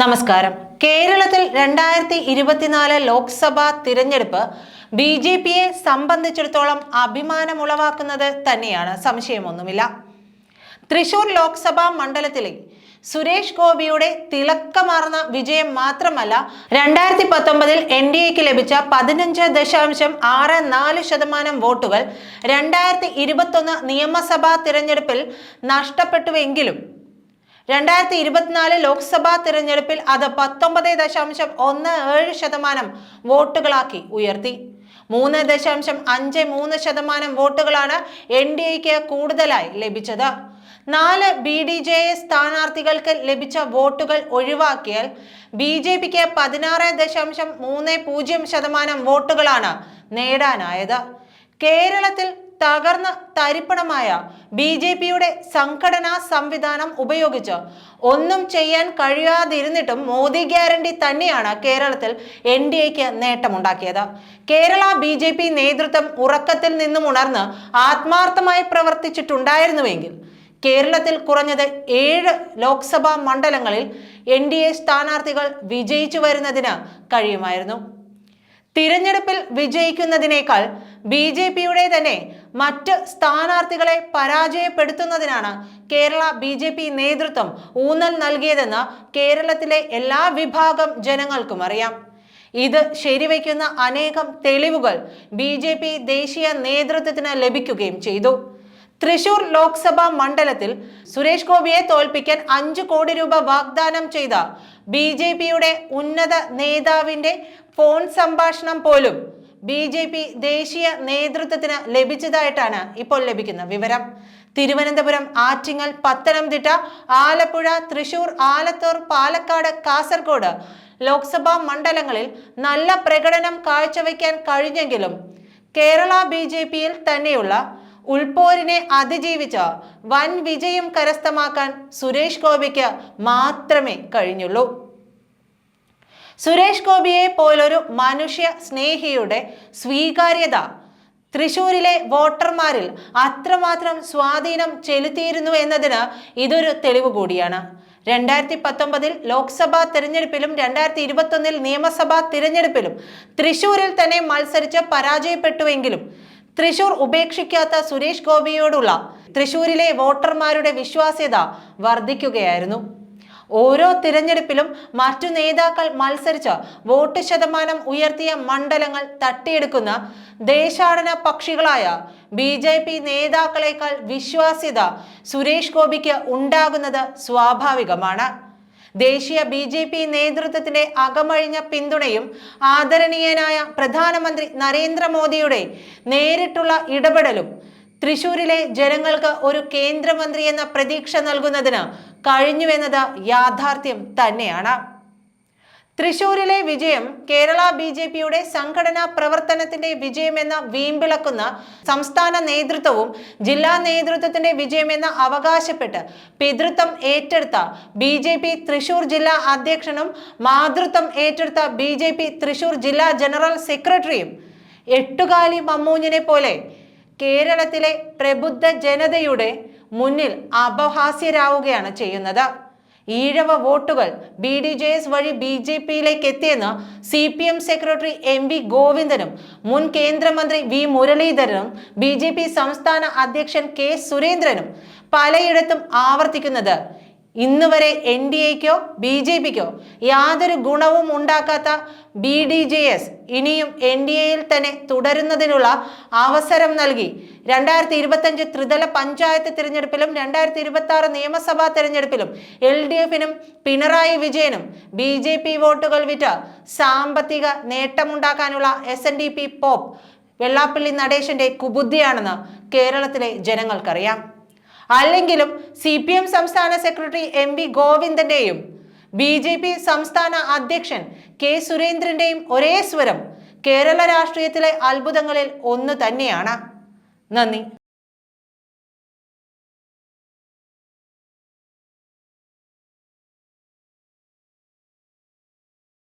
നമസ്കാരം. കേരളത്തിൽ രണ്ടായിരത്തി ഇരുപത്തിനാല് ലോക്സഭാ തിരഞ്ഞെടുപ്പ് ബി ജെ പിയെ സംബന്ധിച്ചിടത്തോളം അഭിമാനമുളവാക്കുന്നത് തന്നെയാണ്. സംശയമൊന്നുമില്ല. തൃശൂർ ലോക്സഭാ മണ്ഡലത്തിലെ സുരേഷ് ഗോപിയുടെ തിളക്കമാർന്ന വിജയം മാത്രമല്ല രണ്ടായിരത്തി പത്തൊമ്പതിൽ എൻ ഡി എക്ക് ലഭിച്ച പതിനഞ്ച് ദശാംശം ആറ് നാല് ശതമാനം വോട്ടുകൾ രണ്ടായിരത്തി ഇരുപത്തൊന്ന് നിയമസഭാ തിരഞ്ഞെടുപ്പിൽ നഷ്ടപ്പെട്ടുവെങ്കിലും രണ്ടായിരത്തി ഇരുപത്തിനാല് ലോക്സഭാ തിരഞ്ഞെടുപ്പിൽ അത് പത്തൊമ്പത് ദശാംശം ഒന്ന് ഏഴ് ശതമാനം വോട്ടുകളാക്കി ഉയർത്തി. മൂന്ന് ദശാംശം അഞ്ച് മൂന്ന് ശതമാനം വോട്ടുകളാണ് എൻ ഡി എക്ക് കൂടുതലായി ലഭിച്ചത്. നാല് ബി ഡി ജെ എസ് സ്ഥാനാർത്ഥികൾക്ക് ലഭിച്ച വോട്ടുകൾ ഒഴിവാക്കിയാൽ ബി ജെ പിക്ക് പതിനാറ് ദശാംശം മൂന്ന് പൂജ്യം ശതമാനം വോട്ടുകളാണ് നേടാനായത്. കേരളത്തിൽ തകർന്ന തരിപ്പണമായ ബി ജെ പിയുടെ സംഘടനാ സംവിധാനം ഉപയോഗിച്ച് ഒന്നും ചെയ്യാൻ കഴിയാതിരുന്നിട്ടും മോദി ഗ്യാരണ്ടി തന്നെയാണ് കേരളത്തിൽ എൻ ഡി എക്ക് നേട്ടമുണ്ടാക്കിയത്. കേരള ബി ജെ പി നേതൃത്വം ഉറക്കത്തിൽ നിന്നും ഉണർന്ന് ആത്മാർത്ഥമായി പ്രവർത്തിച്ചിട്ടുണ്ടായിരുന്നുവെങ്കിൽ കേരളത്തിൽ കുറഞ്ഞത് ഏഴ് ലോക്സഭാ മണ്ഡലങ്ങളിൽ എൻ ഡി എ സ്ഥാനാർത്ഥികൾ വിജയിച്ചു വരുന്നതിന് കഴിയുമായിരുന്നു. തിരഞ്ഞെടുപ്പിൽ വിജയിക്കുന്നതിനേക്കാൾ ബി ജെ പിയുടെ തന്നെ മറ്റ് സ്ഥാനാർത്ഥികളെ പരാജയപ്പെടുത്തുന്നതിനാണ് കേരള ബി ജെ പി നേതൃത്വം ഊന്നൽ നൽകിയതെന്ന് കേരളത്തിലെ എല്ലാ വിഭാഗം ജനങ്ങൾക്കും അറിയാം. ഇത് ശരിവയ്ക്കുന്ന അനേകം തെളിവുകൾ ബി ജെ പി ദേശീയ നേതൃത്വത്തിന് ലഭിക്കുകയും ചെയ്തു. തൃശൂർ ലോക്സഭാ മണ്ഡലത്തിൽ സുരേഷ് ഗോപിയെ തോൽപ്പിക്കാൻ അഞ്ചു കോടി രൂപ വാഗ്ദാനം ചെയ്ത ബി ജെ പിയുടെ ഉന്നത നേതാവിന്റെ ഫോൺ സംഭാഷണം പോലും ബി ജെ പി ദേശീയ നേതൃത്വത്തിന് ലഭിച്ചതായിട്ടാണ് ഇപ്പോൾ ലഭിക്കുന്ന വിവരം. തിരുവനന്തപുരം ആറ്റിങ്ങൽ പത്തനംതിട്ട ആലപ്പുഴ തൃശൂർ ആലത്തൂർ പാലക്കാട് കാസർഗോഡ് ലോക്സഭാ മണ്ഡലങ്ങളിൽ നല്ല പ്രകടനം കാഴ്ചവെക്കാൻ കഴിഞ്ഞെങ്കിലും കേരള ബി ജെ പിയിൽ തന്നെയുള്ള ഉൾപോരിനെ അതിജീവിച്ച വൻ വിജയം കരസ്ഥമാക്കാൻ സുരേഷ് ഗോപിക്ക് മാത്രമേ കഴിഞ്ഞുള്ളൂ. സുരേഷ് ഗോപിയെ പോലൊരു മനുഷ്യ സ്നേഹിയുടെ സ്വീകാര്യത. തൃശൂരിലെ വോട്ടർമാരിൽ അത്രമാത്രം സ്വാധീനം ചെലുത്തിയിരുന്നു എന്നതിന് ഇതൊരു തെളിവ് കൂടിയാണ്. രണ്ടായിരത്തി പത്തൊമ്പതിൽ ലോക്സഭാ തിരഞ്ഞെടുപ്പിലും രണ്ടായിരത്തി ഇരുപത്തൊന്നിൽ നിയമസഭാ തിരഞ്ഞെടുപ്പിലും തൃശൂരിൽ തന്നെ മത്സരിച്ച് പരാജയപ്പെട്ടുവെങ്കിലും തൃശൂർ ഉപേക്ഷിക്കാത്ത സുരേഷ് ഗോപിയോടുള്ള തൃശൂരിലെ വോട്ടർമാരുടെ വിശ്വാസ്യത വർദ്ധിക്കുകയായിരുന്നു. ഓരോ തിരഞ്ഞെടുപ്പിലും മറ്റു നേതാക്കൾ മത്സരിച്ച് വോട്ട് ശതമാനം ഉയർത്തിയ മണ്ഡലങ്ങൾ തട്ടിയെടുക്കുന്ന ദേശാടന പക്ഷികളായ ബി ജെ പി നേതാക്കളെക്കാൾ വിശ്വാസ്യത സുരേഷ് ഗോപിക്ക് ഉണ്ടാകുന്നത് സ്വാഭാവികമാണ്. ദേശീയ ബി ജെ പി നേതൃത്വത്തിന്റെ അകമഴിഞ്ഞ പിന്തുണയും ആദരണീയനായ പ്രധാനമന്ത്രി നരേന്ദ്രമോദിയുടെ നേരിട്ടുള്ള ഇടപെടലും തൃശൂരിലെ ജനങ്ങൾക്ക് ഒരു കേന്ദ്രമന്ത്രി എന്ന പ്രതീക്ഷ നൽകുന്നതിന് കഴിഞ്ഞുവെന്നത് യാഥാർത്ഥ്യം തന്നെയാണ്. തൃശൂരിലെ വിജയം കേരള ബി ജെ പിയുടെ സംഘടനാ പ്രവർത്തനത്തിന്റെ വിജയമെന്ന് വീമ്പിളക്കുന്ന സംസ്ഥാന നേതൃത്വവും ജില്ലാ നേതൃത്വത്തിന്റെ വിജയമെന്ന് അവകാശപ്പെട്ട് പിതൃത്വം ഏറ്റെടുത്ത ബി ജെ പി തൃശൂർ ജില്ലാ അധ്യക്ഷനും മാതൃത്വം ഏറ്റെടുത്ത ബി ജെ പി തൃശൂർ ജില്ലാ ജനറൽ സെക്രട്ടറിയും എട്ടുകാലി മമ്മൂഞ്ഞിനെ പോലെ കേരളത്തിലെ പ്രബുദ്ധ ജനതയുടെ മുന്നിൽ അപഹാസ്യരാവുകയാണ് ചെയ്യുന്നത്. ഈഴവ വോട്ടുകൾ ബി ഡി ജെ എസ് വഴി ബി ജെ പിയിലേക്ക് എത്തിയെന്ന് C P M secretary M V ഗോവിന്ദനും മുൻ കേന്ദ്രമന്ത്രി വി മുരളീധരനും ബി ജെ പി സംസ്ഥാന അധ്യക്ഷൻ കെ സുരേന്ദ്രനും പലയിടത്തും ആവർത്തിക്കുന്നത് ഇന്ന് വരെ എൻ ഡി എക്കോ ബി ജെ പിക്കോ യാതൊരു ഗുണവും ഉണ്ടാക്കാത്ത ബി ഡി ജെ എസ് ഇനിയും എൻ ഡി എയിൽ തന്നെ തുടരുന്നതിനുള്ള അവസരം നൽകി. രണ്ടായിരത്തി ഇരുപത്തഞ്ച് ത്രിതല പഞ്ചായത്ത് തിരഞ്ഞെടുപ്പിലും രണ്ടായിരത്തി ഇരുപത്തി ആറ് നിയമസഭാ തിരഞ്ഞെടുപ്പിലും എൽ ഡി എഫിനും പിണറായി വിജയനും ബി ജെ പി വോട്ടുകൾ വിറ്റ് സാമ്പത്തിക നേട്ടമുണ്ടാക്കാനുള്ള S N D P pope Vellappally നടേശന്റെ കുബുദ്ധിയാണെന്ന് കേരളത്തിലെ ജനങ്ങൾക്കറിയാം. അല്ലെങ്കിലും സി പി എം സംസ്ഥാന സെക്രട്ടറി എം വി ഗോവിന്ദന്റെയും ബി ജെ പി സംസ്ഥാന അധ്യക്ഷൻ കെ സുരേന്ദ്രന്റെയും ഒരേ സ്വരം കേരള രാഷ്ട്രീയത്തിലെ അത്ഭുതങ്ങളിൽ ഒന്ന് തന്നെയാണ്. നന്ദി.